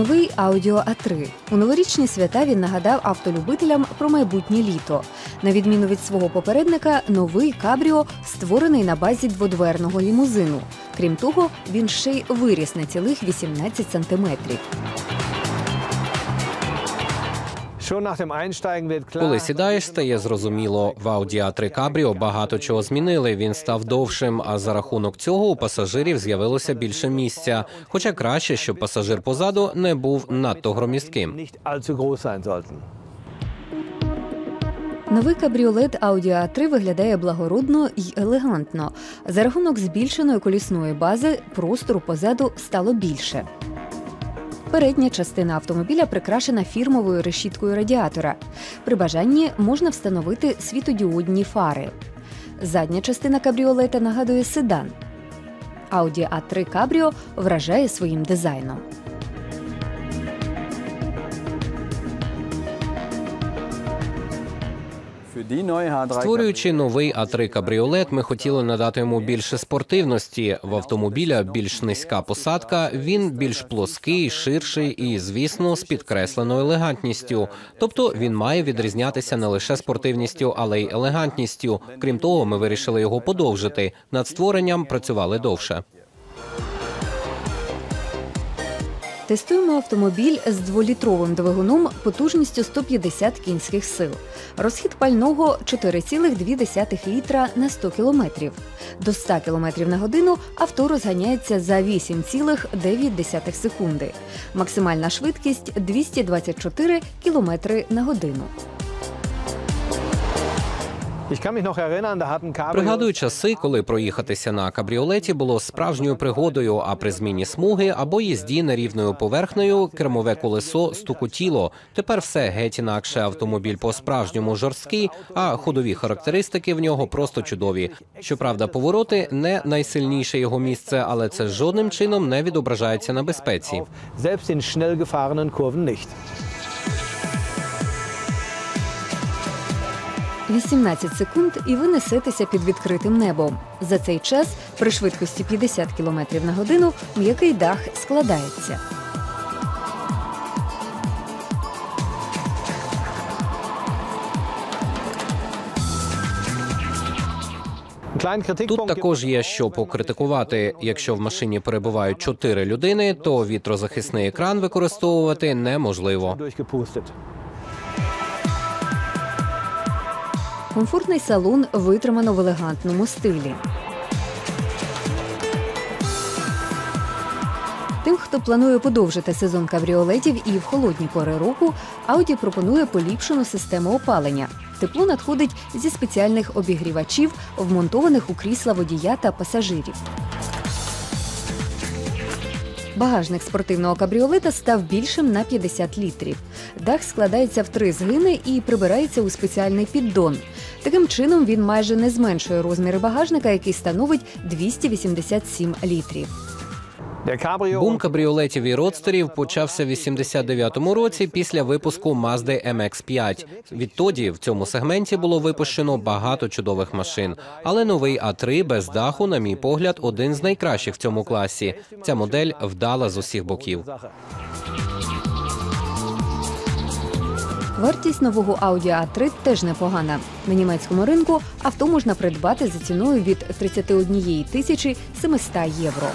Новий аудіо А3. У новорічні свята він нагадав автолюбителям про майбутнє літо. На відміну від свого попередника, новий кабріо створений на базі дводверного лімузину. Крім того, він ще й виріс на цілих 18 сантиметрів. Коли сідаєш, стає зрозуміло. В Audi a 3 Cabrio багато чого змінили. Він став довшим, а за рахунок цього у пасажирів з'явилося більше місця. Хоча краще, щоб пасажир позаду не був надто громістким. Новий кабріолет Audi A3 виглядає благородно й елегантно. За рахунок збільшеної колісної бази простору позаду стало більше. Передня частина автомобіля прикрашена фірмовою решіткою радіатора. При бажанні можна встановити світодіодні фари. Задня частина кабріолета нагадує седан. Audi A3 Cabrio вражає своїм дизайном. Створюючи новий А3 кабріолет, ми хотіли надати йому більше спортивності. В автомобіля більш низька посадка. Він більш плоский, ширший і, звісно, з підкресленою елегантністю. Тобто він має відрізнятися не лише спортивністю, але й елегантністю. Крім того, ми вирішили його подовжити. Над створенням працювали довше. Тестуємо автомобіль з дволітровим двигуном потужністю 150 кінських сил. Розхід пального 4,2 літра на 100 кілометрів. До 100 кілометрів на годину авто розганяється за 8,9 секунди. Максимальна швидкість 224 кілометри на годину. Пригадую часи, коли проїхатися на кабріолеті було справжньою пригодою, а при зміні смуги або їзді нерівною поверхнею кермове колесо стукотіло. Тепер все геть інакше. Автомобіль по-справжньому жорсткий, а ходові характеристики в нього просто чудові. Щоправда, повороти не найсильніше його місце, але це жодним чином не відображається на безпеці. selbst in schnell gefahrenen Kurven nicht. 18 секунд і ви несетеся під відкритим небом. За цей час при швидкості 50 км на годину м'який дах складається. Тут також є що покритикувати. Якщо в машині перебувають чотири людини, то вітрозахисний екран використовувати неможливо. Комфортний салон витримано в елегантному стилі. Тим, хто планує подовжити сезон кабріолетів і в холодні пори року, Audi пропонує поліпшену систему опалення. Тепло надходить зі спеціальних обігрівачів, вмонтованих у крісла водія та пасажирів. Багажник спортивного кабріолета став більшим на 50 літрів. Дах складається в три згини і прибирається у спеціальний піддон. Таким чином він майже не зменшує розміри багажника, який становить 287 літрів. Бум кабріолетів і родстерів почався в 89-му році після випуску Mazda MX-5. Відтоді в цьому сегменті було випущено багато чудових машин. Але новий А3 без даху, на мій погляд, один з найкращих в цьому класі. Ця модель вдала з усіх боків. Вартість нового Audi A3 теж непогана. На німецькому ринку авто можна придбати за ціною від 31 тисячі 700 євро.